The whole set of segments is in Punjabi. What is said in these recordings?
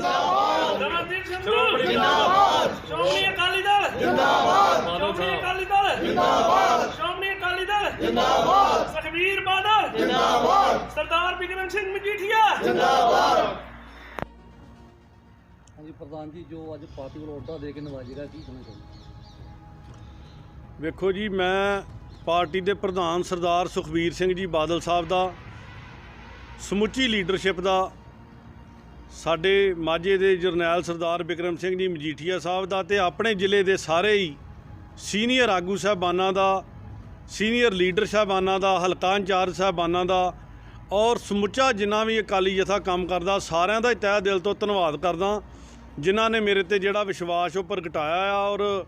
ਜਿੰਦਾਬਾਦ। ਦਮਨਦੀਪ ਸੰਧੂ। ਜਿੰਦਾਬਾਦ। ਸ਼੍ਰੋਮਣੀ ਅਕਾਲੀ ਦਲ। ਜਿੰਦਾਬਾਦ। ਸ਼੍ਰੋਮਣੀ ਅਕਾਲੀ ਦਲ। ਜਿੰਦਾਬਾਦ। ਸ਼੍ਰੋਮਣੀ ਅਕਾਲੀ ਦਲ। ਜਿੰਦਾਬਾਦ। ਸੁਖਬੀਰ ਬਾਦਲ। ਜਿੰਦਾਬਾਦ। ਸਰਦਾਰ ਬਿਕਰਮ ਸਿੰਘ ਮਜੀਠੀਆ। ਹਾਂਜੀ ਪ੍ਰਧਾਨ ਜੀ ਜੋ ਅੱਜ ਪਾਰਟੀ ਵੱਲੋਂ ਅਹੁਦਾ ਦੇ ਕੇ ਨਵਾਜੇਗਾ ਕੀ ਕਹਿਣਾ ਚਾਹੁੰਦੇ ਵੇਖੋ ਜੀ ਮੈਂ ਪਾਰਟੀ ਦੇ ਪ੍ਰਧਾਨ ਸਰਦਾਰ ਸੁਖਬੀਰ ਸਿੰਘ ਜੀ ਬਾਦਲ ਸਾਹਿਬ ਦਾ ਸਮੁੱਚੀ ਲੀਡਰਸ਼ਿਪ ਦਾ ਸਾਡੇ ਮਾਝੇ ਦੇ ਜਰਨੈਲ ਸਰਦਾਰ ਬਿਕਰਮ ਸਿੰਘ ਜੀ ਮਜੀਠੀਆ ਸਾਹਿਬ ਦਾ ਤੇ ਆਪਣੇ ਜ਼ਿਲ੍ਹੇ ਦੇ ਸਾਰੇ ਹੀ ਸੀਨੀਅਰ ਆਗੂ ਸਾਹਿਬਾਨਾਂ ਦਾ, ਸੀਨੀਅਰ ਲੀਡਰ ਸਾਹਿਬਾਨਾਂ ਦਾ ਹਲਕਾ ਇੰਚਾਰਜ ਸਾਹਿਬਾਨਾਂ ਦਾ ਔਰ ਸਮੁੱਚਾ ਜਿੰਨਾ ਵੀ ਅਕਾਲੀ ਜਥਾ ਕੰਮ ਕਰਦਾ, ਸਾਰਿਆਂ ਦਾ ਹੀ ਤਹਿ ਦਿਲ ਤੋਂ ਧੰਨਵਾਦ ਕਰਦਾ, ਜਿਨ੍ਹਾਂ ਨੇ ਮੇਰੇ ਤੇ ਜਿਹੜਾ ਵਿਸ਼ਵਾਸ ਉਹ ਪ੍ਰਗਟਾਇਆ ਆ ਔਰ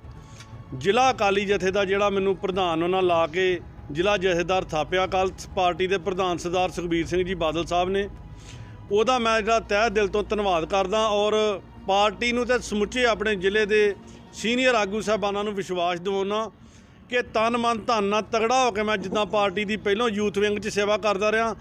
ਜ਼ਿਲ੍ਹਾ ਅਕਾਲੀ ਜਥੇ ਦਾ ਜਿਹੜਾ ਮੈਨੂੰ ਪ੍ਰਧਾਨ ਉਹਨਾਂ ਲਾ ਕੇ ਜ਼ਿਲ੍ਹਾ ਜਥੇਦਾਰ ਥਾਪਿਆ ਕੱਲ ਪਾਰਟੀ ਦੇ ਪ੍ਰਧਾਨ ਸਰਦਾਰ ਸੁਖਬੀਰ ਸਿੰਘ ਜੀ ਬਾਦਲ ਸਾਹਿਬ ਨੇ। ਉਹਦਾ ਮੈਂ ਜਿਹੜਾ ਤਹਿ ਦਿਲ ਤੋਂ ਧੰਨਵਾਦ ਕਰਦਾ ਔਰ ਪਾਰਟੀ ਨੂੰ ਤੇ ਸਮੁੱਚੇ ਆਪਣੇ ਜ਼ਿਲ੍ਹੇ ਦੇ ਸੀਨੀਅਰ ਆਗੂ ਸਾਹਿਬਾਨਾਂ ਨੂੰ ਵਿਸ਼ਵਾਸ ਦਿਵਾਉਣਾ ਕਿ ਤਨ ਮਨ ਧਨ ਨਾਲ ਤਗੜਾ ਹੋ ਕੇ ਮੈਂ ਜਿੱਦਾਂ ਪਾਰਟੀ ਦੀ ਪਹਿਲੋਂ ਯੂਥ ਵਿੰਗ 'ਚ ਸੇਵਾ ਕਰਦਾ ਰਿਹਾ,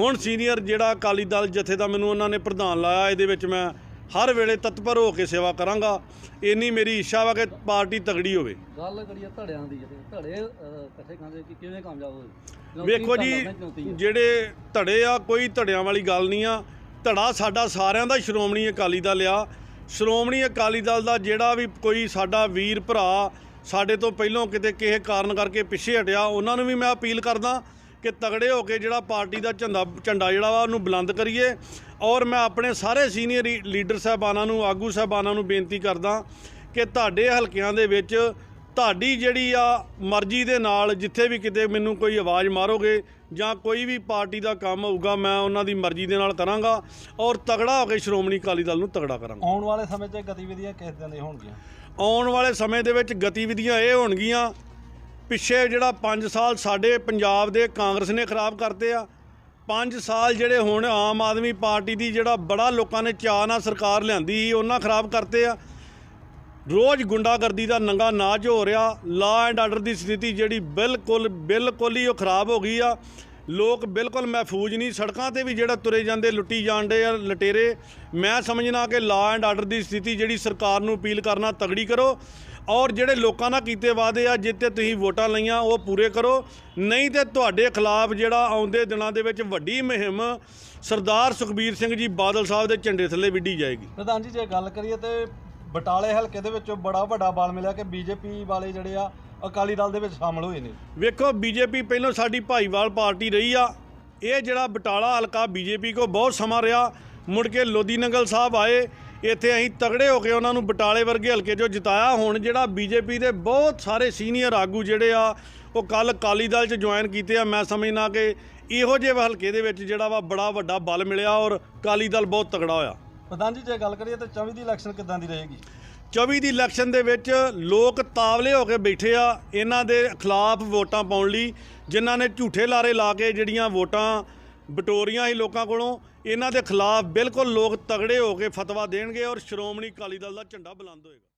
ਹੁਣ ਸੀਨੀਅਰ ਜਿਹੜਾ ਅਕਾਲੀ ਦਲ ਜਥੇ ਦਾ ਮੈਨੂੰ ਉਹਨਾਂ ਨੇ ਪ੍ਰਧਾਨ ਲਾਇਆ, ਇਹਦੇ ਵਿੱਚ ਮੈਂ ਹਰ ਵੇਲੇ ਤਤਪਰ ਹੋ ਕੇ ਸੇਵਾ ਕਰਾਂਗਾ। ਇੰਨੀ ਮੇਰੀ ਇੱਛਾ ਵਾ ਕਿ ਪਾਰਟੀ ਤਗੜੀ ਹੋਵੇ। ਗੱਲ ਕਰੀਏ ਧੜਿਆਂ ਦੀ ਧੜੇ ਇਕੱਠੇ ਖਾਂਦੇ ਕਿ ਕਿਵੇਂ ਕਾਮਯਾਬ ਹੋਏ? ਵੇਖੋ ਜੀ। ਜਿਹੜੇ ਧੜੇ ਆ ਕੋਈ ਧੜਿਆਂ ਵਾਲੀ ਗੱਲ ਨਹੀਂ ਆ। ਧੜਾ ਸਾਡਾ ਸਾਰਿਆਂ ਦਾ ਸ਼੍ਰੋਮਣੀ ਅਕਾਲੀ ਦਲ ਆ। ਸ਼੍ਰੋਮਣੀ ਅਕਾਲੀ ਦਲ ਦਾ ਜਿਹੜਾ ਵੀ ਕੋਈ ਸਾਡਾ ਵੀਰ ਭਰਾ ਸਾਡੇ ਤੋਂ ਪਹਿਲਾਂ ਕਿਤੇ ਕਿਸੇ ਕਾਰਨ ਕਰਕੇ ਪਿੱਛੇ ਹਟਿਆ ਉਹਨਾਂ ਨੂੰ ਵੀ ਮੈਂ ਅਪੀਲ ਕਰਦਾ ਕਿ ਤਗੜੇ ਹੋ ਕੇ ਜਿਹੜਾ ਪਾਰਟੀ ਦਾ ਝੰਡਾ ਝੰਡਾ ਜਿਹੜਾ ਵਾ ਉਹਨੂੰ ਬੁਲੰਦ ਕਰੀਏ। ਔਰ ਮੈਂ ਆਪਣੇ ਸਾਰੇ ਸੀਨੀਅਰ ਲੀਡਰ ਸਾਹਿਬਾਨਾਂ ਨੂੰ ਆਗੂ ਸਾਹਿਬਾਨਾਂ ਨੂੰ ਬੇਨਤੀ ਕਰਦਾ ਕਿ ਤੁਹਾਡੇ ਹਲਕਿਆਂ ਦੇ ਵਿੱਚ ਤੁਹਾਡੀ ਜਿਹੜੀ ਆ ਮਰਜ਼ੀ ਦੇ ਨਾਲ ਜਿੱਥੇ ਵੀ ਕਿਤੇ ਮੈਨੂੰ ਕੋਈ ਆਵਾਜ਼ ਮਾਰੋਗੇ ਜਾਂ ਕੋਈ ਵੀ ਪਾਰਟੀ ਦਾ ਕੰਮ ਹੋਊਗਾ ਮੈਂ ਉਹਨਾਂ ਦੀ ਮਰਜ਼ੀ ਦੇ ਨਾਲ ਕਰਾਂਗਾ ਔਰ ਤਗੜਾ ਹੋ ਕੇ ਸ਼੍ਰੋਮਣੀ ਅਕਾਲੀ ਦਲ ਨੂੰ ਤਗੜਾ ਕਰਾਂਗਾ। ਆਉਣ ਵਾਲੇ ਸਮੇਂ 'ਚ ਗਤੀਵਿਧੀਆਂ ਕਿਸ ਤਰ੍ਹਾਂ ਦੀਆਂ ਹੋਣਗੀਆਂ? ਆਉਣ ਵਾਲੇ ਸਮੇਂ ਦੇ ਵਿੱਚ ਗਤੀਵਿਧੀਆਂ ਇਹ ਹੋਣਗੀਆਂ ਪਿੱਛੇ ਜਿਹੜਾ 5 ਸਾਲ ਸਾਡੇ ਪੰਜਾਬ ਦੇ ਕਾਂਗਰਸ ਨੇ ਖਰਾਬ ਕਰਤੇ ਆ 5 ਸਾਲ ਜਿਹੜੇ ਹੁਣ ਆਮ ਆਦਮੀ ਪਾਰਟੀ ਦੀ ਜਿਹੜਾ ਬੜਾ ਲੋਕਾਂ ਨੇ ਚਾਅ ਨਾਲ ਸਰਕਾਰ ਲਿਆਂਦੀ ਸੀ, ਉਹਨਾਂ ਖਰਾਬ ਕਰਤੇ ਆ। ਰੋਜ਼ ਗੁੰਡਾਗਰਦੀ ਦਾ ਨੰਗਾ ਨਾਚ ਹੋ ਰਿਹਾ ਲਾ ਐਂਡ ਆਰਡਰ ਦੀ ਸਥਿਤੀ ਜਿਹੜੀ ਬਿਲਕੁਲ ਬਿਲਕੁਲ ਹੀ ਉਹ ਖਰਾਬ ਹੋ ਗਈ ਆ। ਲੋਕ ਬਿਲਕੁਲ ਮਹਿਫੂਜ਼ ਨਹੀਂ, ਸੜਕਾਂ ਤੇ ਵੀ ਜਿਹੜਾ ਤੁਰੇ ਜਾਂਦੇ, ਲੁੱਟੀ ਜਾਂਦੇ ਆ, ਲਟੇਰੇ। ਮੈਂ ਸਮਝਣਾ ਕਿ ਲਾ ਐਂਡ ਆਰਡਰ ਦੀ ਸਥਿਤੀ ਜਿਹੜੀ ਸਰਕਾਰ ਨੂੰ ਅਪੀਲ ਕਰਨਾ, ਤਗੜੀ ਕਰੋ। ਔਰ ਜਿਹੜੇ ਲੋਕਾਂ ਨਾਲ ਕੀਤੇ ਵਾਅਦੇ ਆ, ਜਿੱਤੇ ਤੁਸੀਂ ਵੋਟਾਂ ਲਈਆਂ, ਉਹ ਪੂਰੇ ਕਰੋ। ਨਹੀਂ ਤੇ ਤੁਹਾਡੇ ਖਿਲਾਫ ਜਿਹੜਾ ਆਉਂਦੇ ਦਿਨਾਂ ਦੇ ਵਿੱਚ ਵੱਡੀ ਮੁਹਿੰਮ ਸਰਦਾਰ ਸੁਖਬੀਰ ਸਿੰਘ ਜੀ ਬਾਦਲ ਸਾਹਿਬ ਦੇ ਝੰਡੇ ਥੱਲੇ ਵਿੱਢੀ ਜਾਏਗੀ। ਪ੍ਰਧਾਨ ਜੀ, ਜੇ ਗੱਲ ਕਰੀਏ ਤੇ ਬਟਾਲੇ ਹਲਕੇ ਦੇ ਵਿੱਚੋਂ ਬੜਾ ਵੱਡਾ ਬਾਲ ਮਿਲਿਆ ਕਿ ਬੀਜੇਪੀ ਵਾਲੇ ਜਿਹੜੇ ਆ ਅਕਾਲੀ ਦਲ ਦੇ ਵਿੱਚ ਸ਼ਾਮਲ ਹੋਏ ਨੇ। ਵੇਖੋ ਬੀਜੇਪੀ ਪਹਿਲਾਂ ਸਾਡੀ ਭਾਈਵਾਲ ਪਾਰਟੀ ਰਹੀ ਆ। ਇਹ ਜਿਹੜਾ ਬਟਾਲਾ ਹਲਕਾ ਬੀਜੇਪੀ ਕੋ ਬਹੁਤ ਸਮਾਂ ਰਿਹਾ। ਮੁੜ ਕੇ ਲੋਦੀ ਨੰਗਲ ਸਾਹਿਬ ਆਏ। ਇੱਥੇ ਅਸੀਂ ਤਗੜੇ ਹੋ ਕੇ ਉਹਨਾਂ ਨੂੰ ਬਟਾਲੇ ਵਰਗੇ ਹਲਕੇ 'ਚੋਂ ਜਿਤਾਇਆ। ਹੁਣ ਜਿਹੜਾ ਬੀਜੇਪੀ ਦੇ ਬਹੁਤ ਸਾਰੇ ਸੀਨੀਅਰ ਆਗੂ ਜਿਹੜੇ ਆ ਉਹ ਕੱਲ ਅਕਾਲੀ ਦਲ 'ਚ ਜੁਆਇਨ ਕੀਤੇ ਆ। ਮੈਂ ਸਮਝਣਾ ਕਿ ਇਹੋ ਜਿਹੇ ਹਲਕੇ ਦੇ ਵਿੱਚ ਜਿਹੜਾ ਵਾ ਬੜਾ ਵੱਡਾ ਬਲ ਮਿਲਿਆ ਔਰ ਅਕਾਲੀ ਦਲ ਬਹੁਤ ਤਗੜਾ ਹੋਇਆ। ਪ੍ਰਧਾਨ ਜੀ ਜੇ ਗੱਲ ਕਰੀਏ ਤੇ 24 ਦੀ ਇਲੈਕਸ਼ਨ ਕਿੱਦਾਂ ਦੀ ਰਹੇਗੀ? 24 ਦੀ ਇਲੈਕਸ਼ਨ ਦੇ ਵਿੱਚ ਲੋਕ ਤਾਵਲੇ ਹੋ ਕੇ ਬੈਠੇ ਆ ਇਹਨਾਂ ਦੇ ਖਿਲਾਫ ਵੋਟਾਂ ਪਾਉਣ ਲਈ, ਜਿਨ੍ਹਾਂ ਨੇ ਝੂਠੇ ਲਾਰੇ ਲਾ ਕੇ ਜਿਹੜੀਆਂ ਵੋਟਾਂ ਬਟੋਰੀਆਂ ਸੀ ਲੋਕਾਂ ਕੋਲੋਂ, ਇਹਨਾਂ ਦੇ ਖਿਲਾਫ ਬਿਲਕੁਲ ਲੋਕ ਤਗੜੇ ਹੋ ਕੇ ਫਤਵਾ ਦੇਣਗੇ ਔਰ ਸ਼੍ਰੋਮਣੀ ਅਕਾਲੀ ਦਲ ਦਾ ਝੰਡਾ ਬੁਲੰਦ ਹੋਏਗਾ।